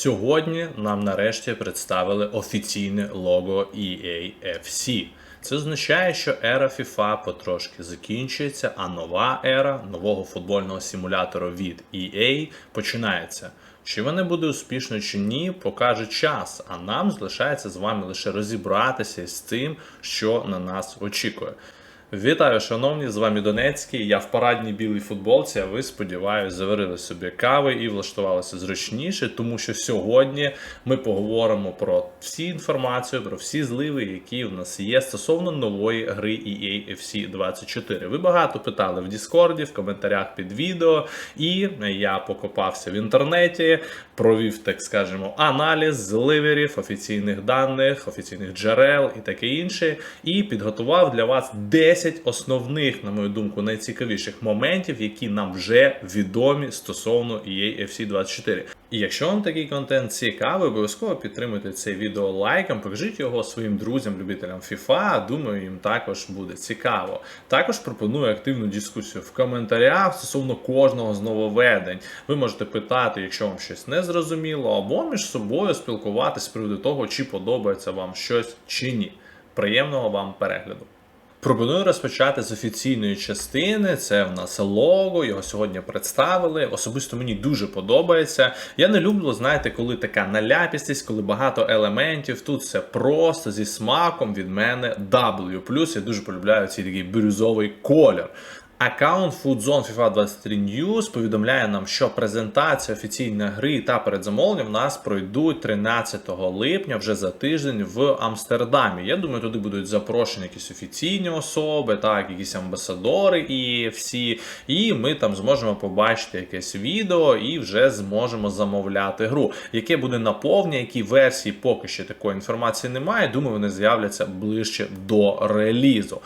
Сьогодні нам нарешті представили офіційне лого EAFC. Це означає, що ера FIFA потрошки закінчується, а нова ера нового футбольного симулятора від EA починається. Чи вона буде успішною чи ні, покаже час. А нам залишається з вами лише розібратися з тим, що на нас очікує. Вітаю, шановні! З вами Донецький. Я в парадній білій футболці. А ви сподіваюся, заварили собі кави і влаштувалися зручніше, тому що сьогодні ми поговоримо про всі інформацію, про всі зливи, які в нас є стосовно нової гри EA FC 24. Ви багато питали в Діскорді, в коментарях під відео, і я покопався в інтернеті, провів, так скажемо, аналіз зливерів, офіційних даних, офіційних джерел і таке інше, і підготував для вас 10 основних, на мою думку, найцікавіших моментів, які нам вже відомі стосовно EA FC 24. І якщо вам такий контент цікавий, обов'язково підтримуйте це відео лайком, покажіть його своїм друзям, любителям FIFA. Думаю, їм також буде цікаво. Також пропоную активну дискусію в коментарях стосовно кожного з нововведень. Ви можете питати, якщо вам щось не зрозуміло, або між собою спілкуватись з приводу того, чи подобається вам щось чи ні. Приємного вам перегляду! Пропоную розпочати з офіційної частини. Це в нас лого, його сьогодні представили. Особисто мені дуже подобається. Я не люблю, знаєте, коли така наляпістість, коли багато елементів. Тут все просто зі смаком від мене W. Я дуже полюбляю цей такий бірюзовий колір. Аккаунт FoodZone FIFA 23 News повідомляє нам, що презентація офіційної гри та передзамовлення в нас пройдуть 13 липня, вже за тиждень в Амстердамі. Я думаю, туди будуть запрошені якісь офіційні особи, так, якісь амбасадори і всі. І ми там зможемо побачити якесь відео і вже зможемо замовляти гру. Яке буде наповнення, які версії поки що такої інформації немає. Думаю, вони з'являться ближче до релізу.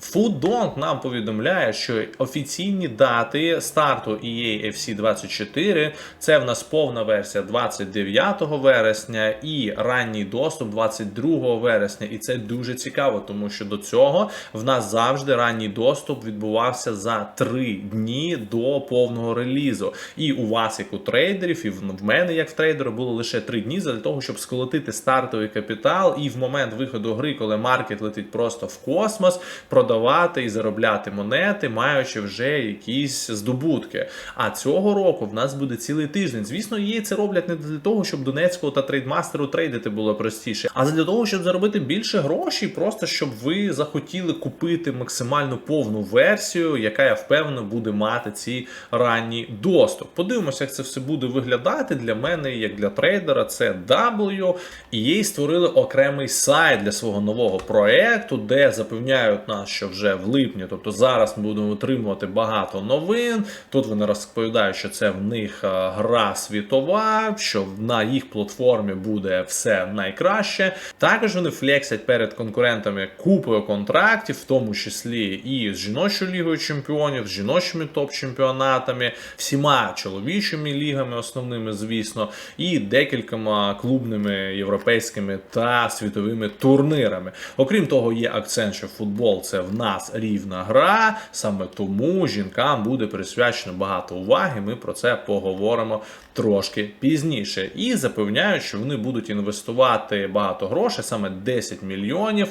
Foodonk нам повідомляє, що офіційні дати старту EA FC 24 це в нас повна версія 29 вересня і ранній доступ 22 вересня. І це дуже цікаво, тому що до цього в нас завжди ранній доступ відбувався за 3 дні до повного релізу. І у вас, як у трейдерів, і в мене, як в трейдера, було лише 3 дні для того, щоб сколотити стартовий капітал, і в момент виходу гри, коли маркет летить просто в космос, продавати і заробляти монети, маючи вже якісь здобутки. А цього року в нас буде цілий тиждень. Звісно, її це роблять не для того, щоб Донецького та трейдмастеру трейдити було простіше, а для того, щоб заробити більше грошей, просто щоб ви захотіли купити максимально повну версію, яка я впевнений буде мати ці ранній доступ. Подивимося, як це все буде виглядати для мене, як для трейдера. Це W. І їй створили окремий сайт для свого нового проекту, де запевняють нас, що вже в липні, тобто зараз ми будемо отримувати багато новин. Тут вони розповідають, що це в них е, гра світова, що на їх платформі буде все найкраще. Також вони флексять перед конкурентами купою контрактів, в тому числі і з жіночою лігою чемпіонів, з жіночими топ-чемпіонатами, всіма чоловічими лігами, основними, звісно, і декількома клубними європейськими та світовими турнирами. Окрім того, є акцент, що футбол це в нас рівна гра. Саме тому жінкам буде присвячено багато уваги. Ми про це поговоримо трошки пізніше. І запевняють, що вони будуть інвестувати багато грошей, саме 10 мільйонів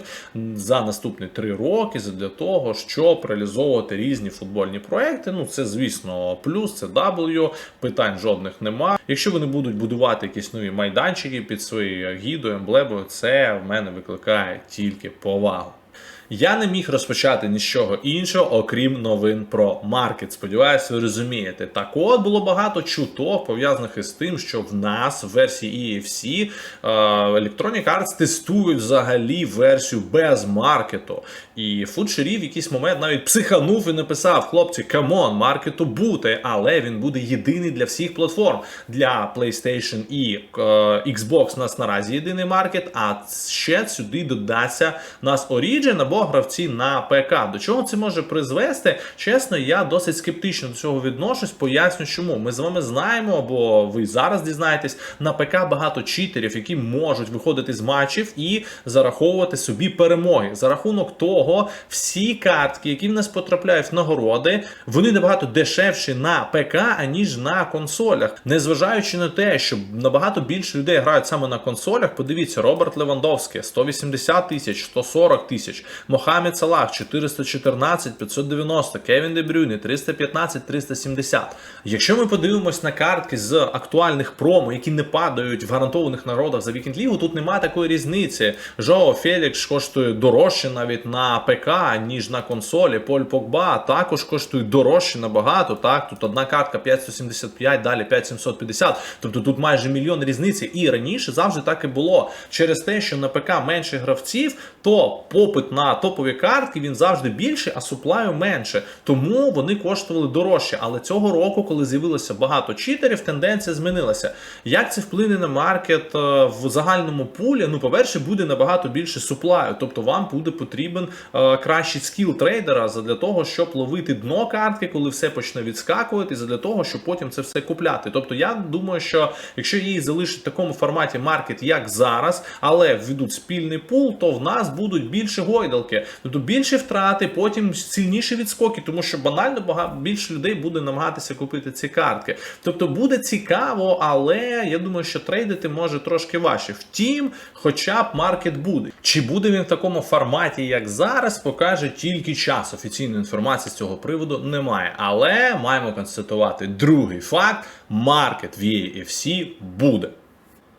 за наступні 3 роки, для того, щоб реалізовувати різні футбольні проекти. Ну, це, звісно, плюс, це W, питань жодних нема. Якщо вони будуть будувати якісь нові майданчики під своєю гідою, емблемою, це в мене викликає тільки повагу. Я не міг розпочати нічого іншого, окрім новин про маркет. Сподіваюся, ви розумієте. Так от було багато чуток пов'язаних із тим, що в нас в версії EFC е, Electronic Arts тестують взагалі версію без маркету. І Фудшері в якийсь момент навіть психанув і написав: хлопці, камон, маркету буде, але він буде єдиний для всіх платформ. Для PlayStation і е, Xbox у нас наразі єдиний маркет, а ще сюди додасться нас Origin або або гравці на ПК. До чого це може призвести? Чесно, я досить скептично до цього відношусь. Поясню, чому ми з вами знаємо, або ви зараз дізнаєтесь, на ПК багато читерів, які можуть виходити з матчів і зараховувати собі перемоги. За рахунок того, всі картки, які в нас потрапляють в нагороди, вони набагато дешевші на ПК, аніж на консолях. Незважаючи на те, що набагато більше людей грають саме на консолях. Подивіться, Роберт Левандовський 180 тисяч, 140 тисяч, Мохамед Салах 414, 590, Кевін Де Брюйне 315, 370. Якщо ми подивимось на картки з актуальних промо, які не падають в гарантованих нагородах за Вікенд Лігу, тут немає такої різниці. Жоо Фелікс коштує дорожче навіть на ПК, ніж на консолі. Поль Погба також коштує дорожче набагато. Так, тут одна картка 575, далі 5750. Тобто тут майже мільйон різниці. І раніше завжди так і було. Через те, що на ПК менше гравців, то попит на топові картки він завжди більший, а суплаю менше. Тому вони коштували дорожче. Але цього року, коли з'явилося багато читерів, тенденція змінилася. Як це вплине на маркет е, в загальному пулі? Ну, по-перше, буде набагато більше суплаю. Тобто вам буде потрібен е, кращий скіл трейдера для того, щоб ловити дно картки, коли все почне відскакувати, для того, щоб потім це все купляти. Тобто, я думаю, що якщо її залишить в такому форматі маркет, як зараз, але введуть спільний пул, то в нас будуть більше гойдалки, тобто більше втрати, потім сильніші відскоки, тому що банально багато більше людей буде намагатися купити ці картки. Тобто буде цікаво, але я думаю, що трейдити може трошки важче. Втім, хоча б маркет буде. Чи буде він в такому форматі, як зараз, покаже тільки час. Офіційної інформації з цього приводу немає. Але маємо констатувати другий факт: маркет в EFC буде.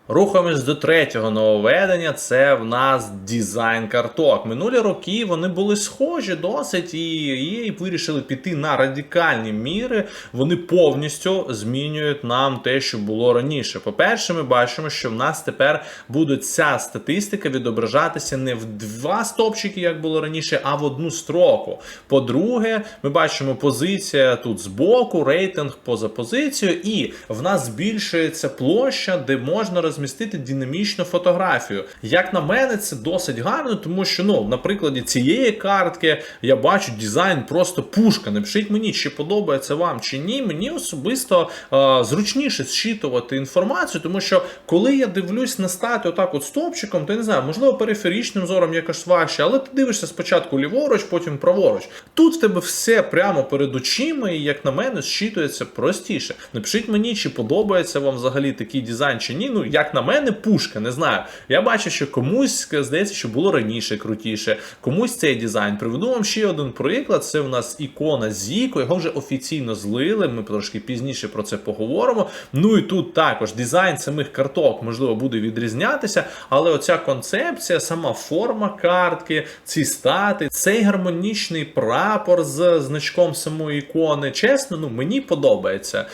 Рухаємось до третього нововведення. Це в нас дизайн карток. Минулі роки вони були схожі досить, і EA вирішили піти на радикальні міри. Вони повністю змінюють нам те, що було раніше. По-перше, ми бачимо, що в нас тепер буде ця статистика відображатися не в два стопчики, як було раніше, а в одну строку. По-друге, ми бачимо позиція тут збоку, рейтинг поза позицією, і в нас збільшується площа, де можна розмістити динамічну фотографію. Як на мене, це досить гарно, тому що ну, на прикладі цієї картки я бачу дизайн просто пушка. Напишіть мені, чи подобається вам чи ні. Мені особисто е, зручніше зчитувати інформацію, тому що коли я дивлюсь на стати отак от стопчиком, то я не знаю, можливо, периферічним зором якось важче, але ти дивишся спочатку ліворуч, потім праворуч. Тут в тебе все прямо перед очима, і як на мене, зчитується простіше. Напишіть мені, чи подобається вам взагалі такий дизайн чи ні. Ну, як на мене, пушка, не знаю. Я бачу, що комусь здається, що було раніше крутіше, комусь цей дизайн. Приведу вам ще один приклад. Це в нас ікона Зіко, його вже офіційно злили. Ми трошки пізніше про це поговоримо. Ну і тут також дизайн самих карток, можливо, буде відрізнятися, але оця концепція, сама форма картки, ці стати, цей гармонічний прапор з значком самої ікони. Чесно, ну мені подобається.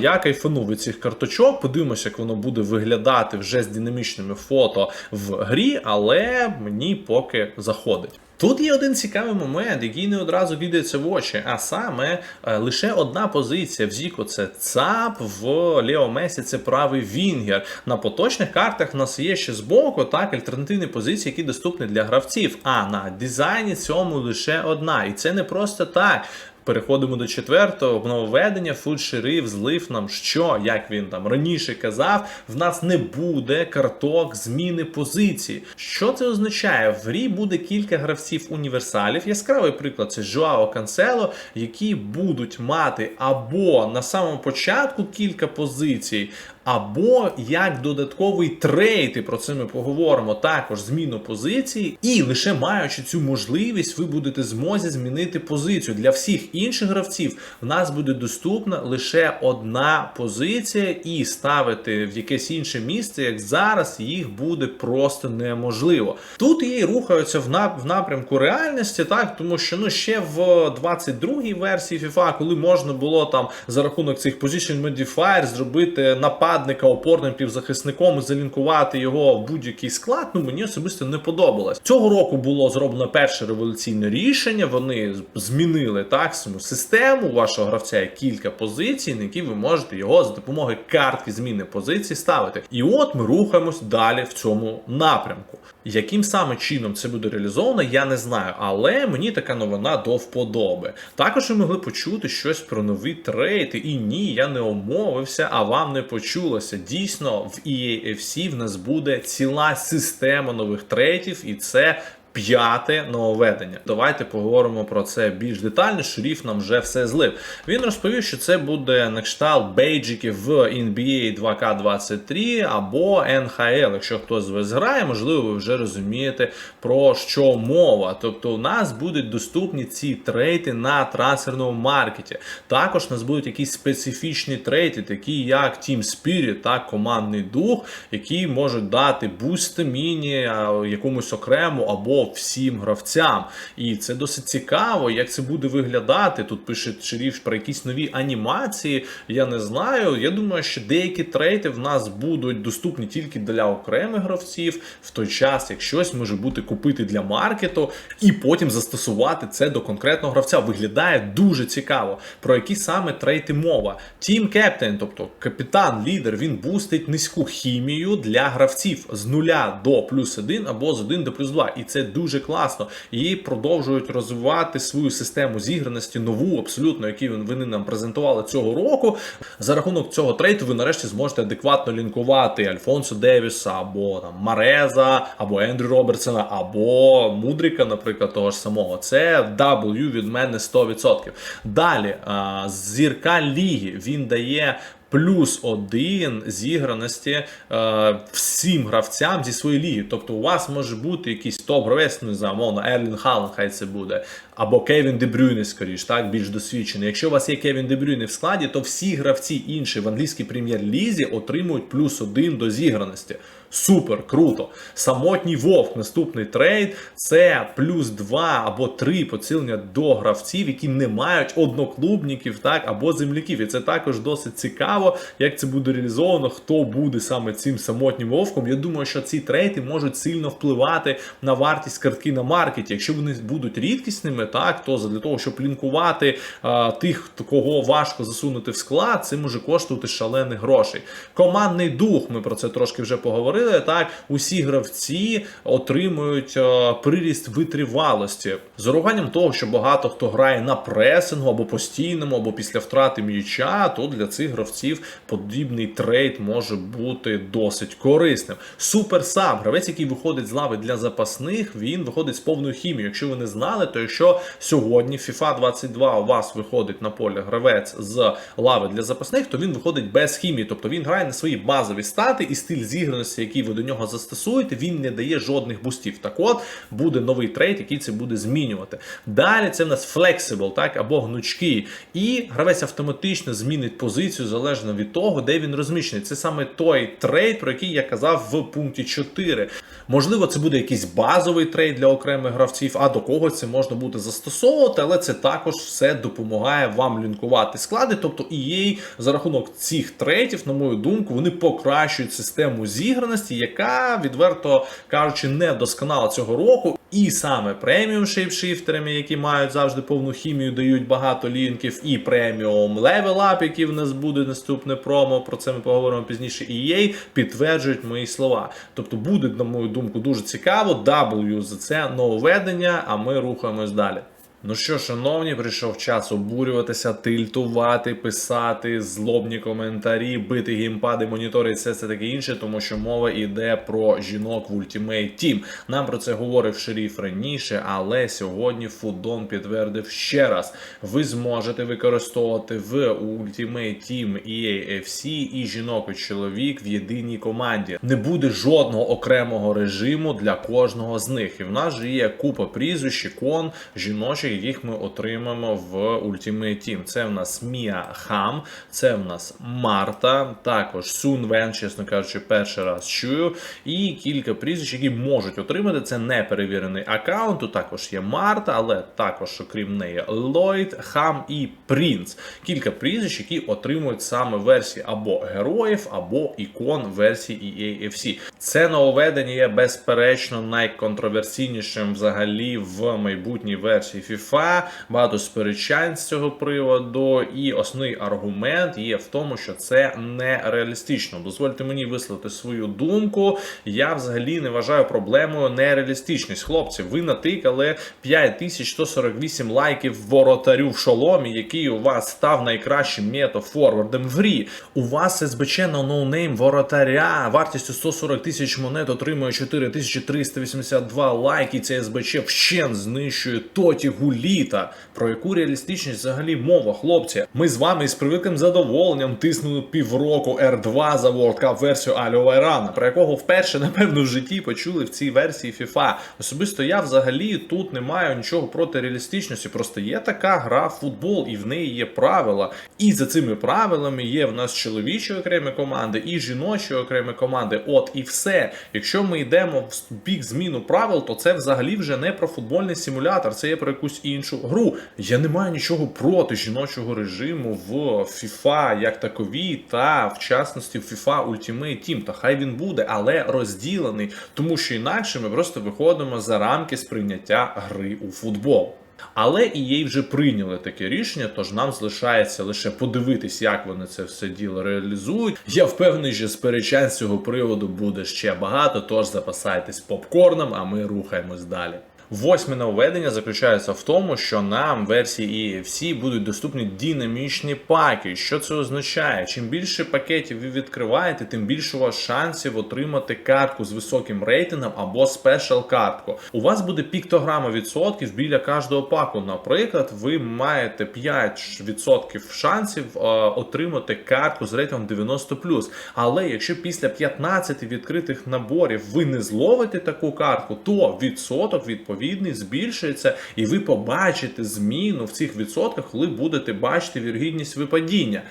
Я кайфану від цих карточок. Подивимося, як воно буде виглядати вже з динамічними фото в грі, але мені поки заходить. Тут є один цікавий момент, який не одразу кидається в очі, а саме е, лише одна позиція в Зіко це ЦАП, в Лео Месі це правий Вінгер. На поточних картах в нас є ще збоку так альтернативні позиції, які доступні для гравців. А на дизайні цьому лише одна. І це не просто так. Переходимо до четвертого нововведення. фудшериф злив нам, що як він там раніше казав, в нас не буде карток зміни позиції. Що це означає? В грі буде кілька гравців універсалів. Яскравий приклад це Жуао Кансело, які будуть мати або на самому початку кілька позицій. Або як додатковий трейд, і про це ми поговоримо також зміну позиції, і лише маючи цю можливість, ви будете змозі змінити позицію для всіх інших гравців. В нас буде доступна лише одна позиція, і ставити в якесь інше місце, як зараз, їх буде просто неможливо. Тут її рухаються в нап- в напрямку реальності, так тому що ну ще в 22-й версії FIFA, коли можна було там за рахунок цих position modifier зробити напад нападника опорним півзахисником і залінкувати його в будь-який склад, ну мені особисто не подобалось. Цього року було зроблено перше революційне рішення. Вони змінили так саму систему. Вашого гравця кілька позицій, на які ви можете його за допомогою картки зміни позицій ставити. І от ми рухаємось далі в цьому напрямку. Яким саме чином це буде реалізовано, я не знаю, але мені така новина до вподоби. Також ви могли почути щось про нові трейти. І ні, я не омовився, а вам не почулося. Дійсно, в EAFC в нас буде ціла система нових трейдів, і це. П'яте нововведення. Давайте поговоримо про це більш детально. Шріф нам вже все злив. Він розповів, що це буде на кшталт бейджиків в NBA 2K23 або NHL. Якщо хтось з вас грає, можливо, ви вже розумієте про що мова. Тобто, у нас будуть доступні ці трейти на трансферному маркеті. Також у нас будуть якісь специфічні трейти, такі як Team Spirit та командний дух, які можуть дати бусти міні якомусь окрему або всім гравцям. І це досить цікаво, як це буде виглядати. Тут пише Шеріф про якісь нові анімації. Я не знаю. Я думаю, що деякі трейти в нас будуть доступні тільки для окремих гравців. В той час, як щось може бути купити для маркету, і потім застосувати це до конкретного гравця. Виглядає дуже цікаво. Про які саме трейти мова. Team Captain, тобто капітан, лідер, він бустить низьку хімію для гравців з нуля до плюс 1 або з 1 до плюс 2. І це дуже класно. І продовжують розвивати свою систему зіграності, нову, абсолютно, яку вони нам презентували цього року. За рахунок цього трейту ви нарешті зможете адекватно лінкувати Альфонсо Девіса, або там Мареза, або Ендрю Робертсона, або Мудріка, наприклад, того ж самого. Це W від мене 100%. Далі, зірка ліги він дає плюс один зіграності е, всім гравцям зі своєї ліги. Тобто у вас може бути якийсь топ-гравець, не знаю, мовно, Ерлін Халан, хай це буде, або Кевін Дебрюйне, скоріш, так, більш досвідчений. Якщо у вас є Кевін Дебрюйне в складі, то всі гравці інші в англійській прем'єр-лізі отримують плюс один до зіграності. Супер, круто. Самотній вовк, наступний трейд це плюс 2 або 3 поцілення до гравців, які не мають одноклубників так, або земляків. І це також досить цікаво, як це буде реалізовано, хто буде саме цим самотнім вовком. Я думаю, що ці трейди можуть сильно впливати на вартість картки на маркеті. Якщо вони будуть рідкісними, так, то для того, щоб лінкувати а, тих, кого важко засунути в склад, це може коштувати шалених грошей. Командний дух, ми про це трошки вже поговорили говорили, так усі гравці отримують е, приріст витривалості з урахуванням того, що багато хто грає на пресингу або постійному, або після втрати м'яча, то для цих гравців подібний трейд може бути досить корисним. Суперсаб, гравець, який виходить з лави для запасних, він виходить з повною хімією. Якщо ви не знали, то якщо сьогодні FIFA 22 у вас виходить на поле гравець з лави для запасних, то він виходить без хімії, тобто він грає на свої базові стати і стиль зіграності, який ви до нього застосуєте, він не дає жодних бустів. Так от буде новий трейд, який це буде змінювати. Далі це в нас flexible, так, або гнучкий. І гравець автоматично змінить позицію залежно від того, де він розміщений. Це саме той трейд, про який я казав в пункті 4. Можливо, це буде якийсь базовий трейд для окремих гравців, а до кого це можна буде застосовувати, але це також все допомагає вам лінкувати склади. Тобто EA за рахунок цих трейдів, на мою думку, вони покращують систему зіграності якості, яка, відверто кажучи, не досконала цього року. І саме преміум шейпшифтерами, які мають завжди повну хімію, дають багато лінків, і преміум Up, який в нас буде наступне промо. Про це ми поговоримо пізніше. EA підтверджують мої слова. Тобто буде, на мою думку, дуже цікаво. W за це нововведення, а ми рухаємось далі. Ну що, шановні, прийшов час обурюватися, тильтувати, писати, злобні коментарі, бити геймпади, монітори і все це таке інше, тому що мова йде про жінок в Ultimate Team. Нам про це говорив шеріф раніше, але сьогодні Фудон підтвердив ще раз: ви зможете використовувати в Ultimate Team EAFC і жінок і чоловік в єдиній команді. Не буде жодного окремого режиму для кожного з них. І в нас же є купа прізвищ, ікон, жіночі персонажі, яких ми отримаємо в Ultimate Team. Це в нас Мія Хам, це в нас Марта, також Сун Вен, чесно кажучи, перший раз чую. І кілька прізвищ, які можуть отримати. Це неперевірений аккаунт. Тут також є Марта, але також, окрім неї, Ллойд, Хам і Принц. Кілька прізвищ, які отримують саме версії або героїв, або ікон версії EA FC. Це нововведення є безперечно найконтроверсійнішим взагалі в майбутній версії FIFA. Багато сперечань з цього приводу, і основний аргумент є в тому, що це нереалістично. Дозвольте мені висловити свою думку. Я взагалі не вважаю проблемою нереалістичність. Хлопці, ви натикали 5148 лайків воротарю в шоломі, який у вас став найкращим метафорвардом в грі. У вас СБЧ на ноунейм воротаря вартістю 140 тисяч монет отримує 4382 лайки. Цей СБЧ вщен знищує Тоті Гуліта. Про яку реалістичність взагалі мова, хлопці? Ми з вами із привиким задоволенням тиснули півроку R2 за World Cup версію Аліо Вайрана, про якого вперше, напевно, в житті почули в цій версії FIFA. Особисто я взагалі тут не маю нічого проти реалістичності. Просто є така гра в футбол, і в неї є правила. І за цими правилами є в нас чоловічі окремі команди і жіночі окремі команди. От і все. Якщо ми йдемо в бік зміну правил, то це взагалі вже не про футбольний симулятор, це є про якусь іншу гру. Я не маю нічого проти жіночого режиму в FIFA як таковій, та в частності в FIFA Ultimate Team. Та хай він буде, але розділений, тому що інакше ми просто виходимо за рамки сприйняття гри у футбол. Але і їй вже прийняли таке рішення, тож нам залишається лише подивитись, як вони це все діло реалізують. Я впевнений, що сперечань з цього приводу буде ще багато, тож запасайтесь попкорном, а ми рухаємось далі. Восьме нововведення заключається в тому, що нам версії EFC будуть доступні динамічні паки. Що це означає? Чим більше пакетів ви відкриваєте, тим більше у вас шансів отримати картку з високим рейтингом або спешл картку. У вас буде піктограма відсотків біля кожного паку. Наприклад, ви маєте 5% шансів е, отримати картку з рейтингом 90+. Але якщо після 15 відкритих наборів ви не зловите таку картку, то відсоток відповідний збільшується, і ви побачите зміну в цих відсотках, коли будете бачити вірогідність випадіння.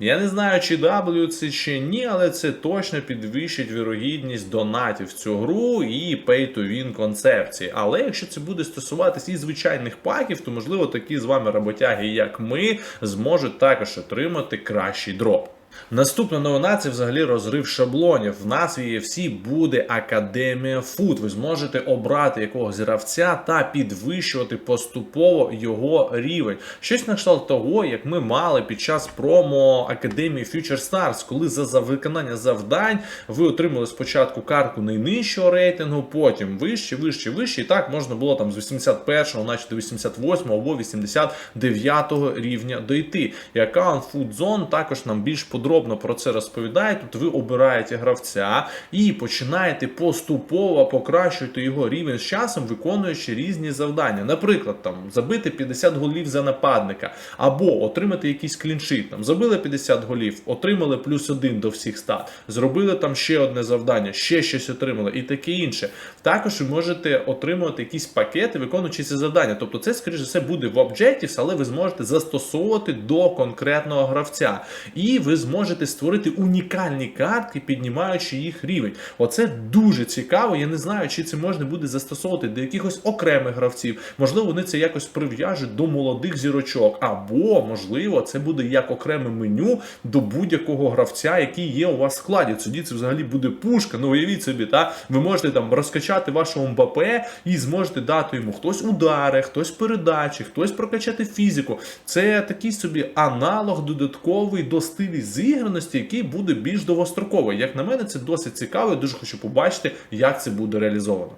Я не знаю, чи W це чи ні, але це точно підвищить вірогідність донатів в цю гру і pay-to-win концепції. Але якщо це буде стосуватись і звичайних паків, то можливо такі з вами роботяги, як ми, зможуть також отримати кращий дроп. Наступна новина це взагалі розрив шаблонів. В назві EFC буде Академія Фут. Ви зможете обрати якогось гравця та підвищувати поступово його рівень. Щось на кшталт того, як ми мали під час промо Академії Future Stars, коли за, за виконання завдань ви отримали спочатку картку найнижчого рейтингу, потім вище, вище, вище. І так можна було там з 81-го, наче до 88-го або 89-го рівня дойти. І аккаунт FoodZone також нам більш подобається подробно про це розповідає. Тут ви обираєте гравця і починаєте поступово покращувати його рівень з часом, виконуючи різні завдання. Наприклад, там забити 50 голів за нападника, або отримати якийсь кліншит. Там забили 50 голів, отримали плюс один до всіх стат, зробили там ще одне завдання, ще щось отримали і таке інше. Також ви можете отримувати якісь пакети, виконуючи ці завдання. Тобто, це, скоріш за все, буде в Objectives, але ви зможете застосовувати до конкретного гравця. І ви зможете можете створити унікальні картки, піднімаючи їх рівень. Оце дуже цікаво. Я не знаю, чи це можна буде застосовувати до якихось окремих гравців. Можливо, вони це якось прив'яжуть до молодих зірочок, або, можливо, це буде як окреме меню до будь-якого гравця, який є у вас в складі. Тоді це взагалі буде пушка. Ну, уявіть собі, та ви можете там розкачати вашого Мбапе і зможете дати йому хтось удари, хтось передачі, хтось прокачати фізику. Це такий собі аналог додатковий до стилі зіграності, який буде більш довгостроковий. Як на мене, це досить цікаво. Я дуже хочу побачити, як це буде реалізовано.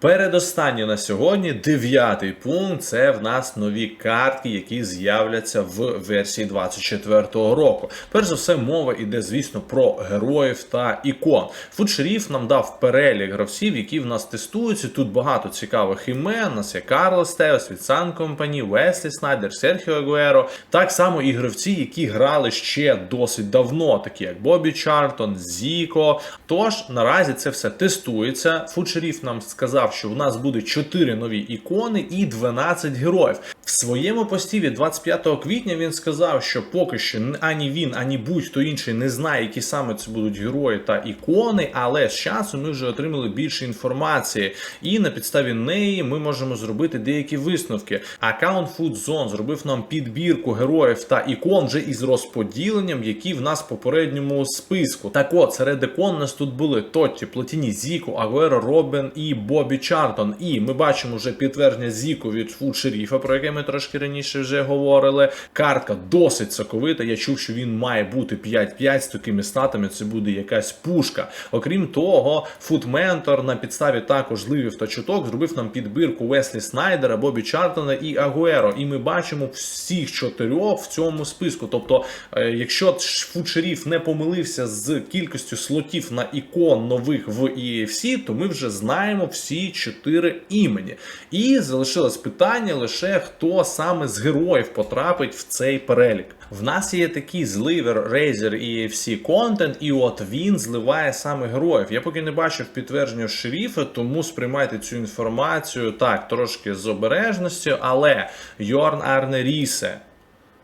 Передостаннє на сьогодні, дев'ятий пункт це в нас нові картки, які з'являться в версії 24-го року. Перш за все, мова йде, звісно, про героїв та ікон. Фудшеріф нам дав перелік гравців, які в нас тестуються. Тут багато цікавих імен. У нас є Карлос Теос від Sun Company, Веслі Снайдер, Серхіо Агуеро. Так само і гравці, які грали ще досить давно, такі як Бобі Чартон, Зіко. Тож наразі це все тестується. Фудшеріф нам сказав сказав, що у нас буде 4 нові ікони і 12 героїв. В своєму пості від 25 квітня він сказав, що поки що ані він, ані будь-хто інший не знає, які саме це будуть герої та ікони, але з часом ми вже отримали більше інформації, і на підставі неї ми можемо зробити деякі висновки. Аккаунт Food Zone зробив нам підбірку героїв та ікон вже із розподіленням, які в нас в попередньому списку. Так от, серед ікон у нас тут були Тотті, Платіні, Зіку, Агуеро, Робен і Бобі Чартон. І ми бачимо вже підтвердження Зіку від Фуд Шеріфа, про яке ми трошки раніше вже говорили. Картка досить соковита. Я чув, що він має бути 5-5 з такими статами. Це буде якась пушка. Окрім того, Фуд Ментор на підставі також зливів та чуток зробив нам підбірку Веслі Снайдера, Бобі Чартона і Агуеро. І ми бачимо всіх чотирьох в цьому списку. Тобто, е, якщо Фуд Шеріф не помилився з кількістю слотів на ікон нових в EFC, то ми вже знаємо всі чотири імені. І залишилось питання лише хто саме з героїв потрапить в цей перелік. В нас є такий зливер Razer EFC контент, і от він зливає саме героїв. Я поки не бачив підтвердження шеріфа, тому сприймайте цю інформацію так, трошки з обережністю, але Йорн Арне Рісе,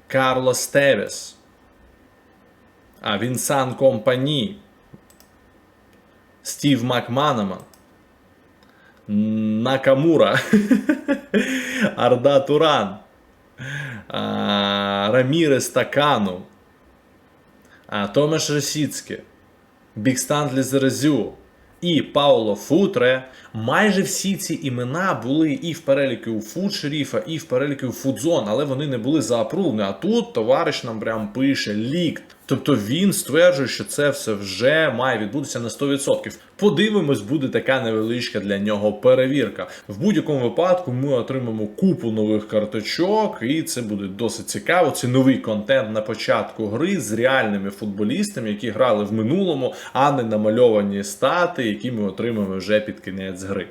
Карлос Тевес, а Вінсан Компані, Стів Макманаман, Накамура, Арда Туран, Рамірес Такану, Томаш Росіцьке, Бікстан Лізерезю. І Пауло Футре. Майже всі ці імена були і в переліку Фуд Шеріфа, і в переліку Фудзон, але вони не були заапрувлені. А тут товариш нам прям пише лікт. Тобто він стверджує, що це все вже має відбутися на 100%. Подивимось, буде така невеличка для нього перевірка. В будь-якому випадку ми отримаємо купу нових карточок, і це буде досить цікаво. Це новий контент на початку гри з реальними футболістами, які грали в минулому, а не намальовані стати, які ми отримаємо вже під кінець гри.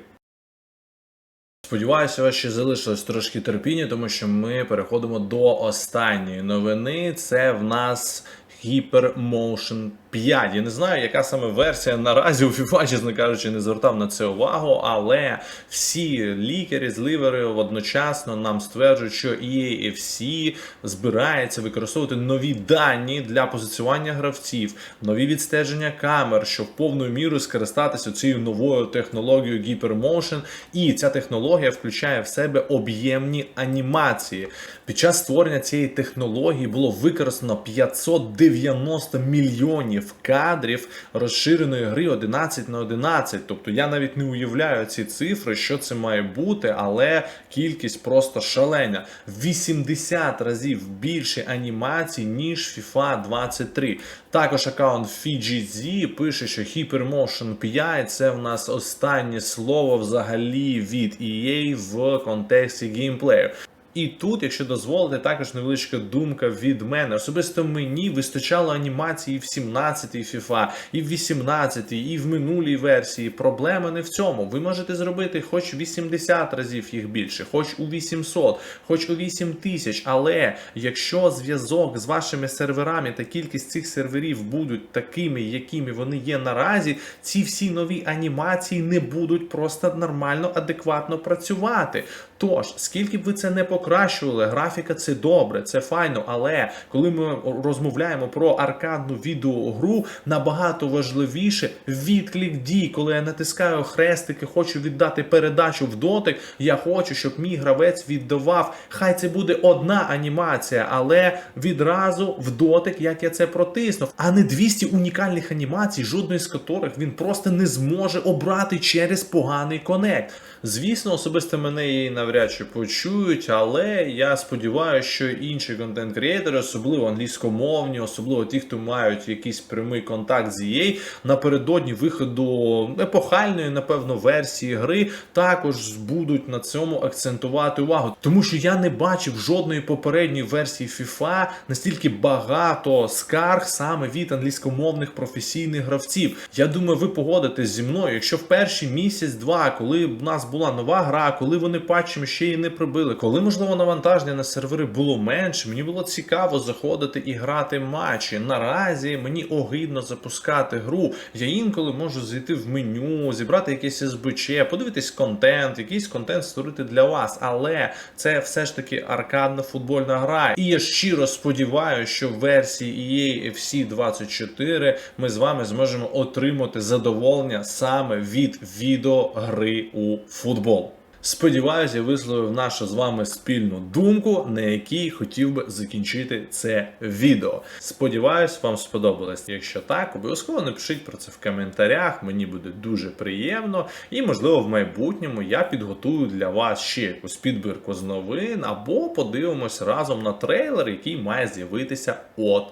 Сподіваюся, у вас ще залишилось трошки терпіння, тому що ми переходимо до останньої новини. Це в нас HyperMotion 5. Я не знаю, яка саме версія наразі у FIFA, чесно кажучи, не звертав на це увагу, але всі лікарі, зливери одночасно нам стверджують, що EAFC збирається використовувати нові дані для позиціювання гравців, нові відстеження камер, щоб повною мірою скористатися цією новою технологією HyperMotion. І ця технологія включає в себе об'ємні анімації. Під час створення цієї технології було використано 590 мільйонів кадрів розширеної гри 11 на 11. Тобто я навіть не уявляю ці цифри, що це має бути, але кількість просто шалена. 80 разів більше анімацій, ніж FIFA 23. Також аккаунт FijiZ пише, що HyperMotion 5 це в нас останнє слово взагалі від EA в контексті геймплею. І тут, якщо дозволите, також невеличка думка від мене. Особисто мені вистачало анімації в 17-й FIFA, і в 18-й, і в минулій версії. Проблема не в цьому. Ви можете зробити хоч 80 разів їх більше, хоч у 800, хоч у 8000, але якщо зв'язок з вашими серверами та кількість цих серверів будуть такими, якими вони є наразі, ці всі нові анімації не будуть просто нормально, адекватно працювати. Тож, скільки б ви це не покращували, графіка це добре, це файно, але коли ми розмовляємо про аркадну відеогру, набагато важливіше відклик дій. Коли я натискаю хрестики, хочу віддати передачу в дотик, я хочу, щоб мій гравець віддавав. Хай це буде одна анімація, але відразу в дотик, як я це протиснув, а не 200 унікальних анімацій, жодної з яких він просто не зможе обрати через поганий конект. Звісно, особисто мене її навряд чи почують, але я сподіваюся, що інші контент-креатори, особливо англійськомовні, особливо ті, хто мають якийсь прямий контакт з EA, напередодні виходу епохальної, напевно, версії гри, також будуть на цьому акцентувати увагу. Тому що я не бачив жодної попередньої версії FIFA настільки багато скарг саме від англійськомовних професійних гравців. Я думаю, ви погодитесь зі мною, якщо в перший місяць-два, коли в нас була нова гра, коли вони патчами ще її не прибили, коли можливо навантаження на сервери було менше. Мені було цікаво заходити і грати матчі. Наразі мені огидно запускати гру. Я інколи можу зайти в меню, зібрати якесь СБЧ, подивитись контент, якийсь контент створити для вас. Але це все ж таки аркадна футбольна гра. І я щиро сподіваюся, що в версії EA FC 24 ми з вами зможемо отримати задоволення саме від відеогри у футбол. Сподіваюся, я висловив нашу з вами спільну думку, на якій хотів би закінчити це відео. Сподіваюсь, вам сподобалось. Якщо так, обов'язково напишіть про це в коментарях. Мені буде дуже приємно. І, можливо, в майбутньому я підготую для вас ще якусь підбірку з новин, або подивимось разом на трейлер, який має з'явитися от.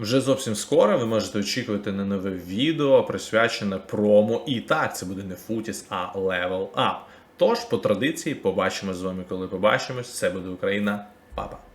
Вже зовсім скоро ви можете очікувати на нове відео, присвячене промо. І так, це буде не Футіс, а левел Up. Тож, по традиції, побачимо з вами, коли побачимось. Це буде Україна. Па-па.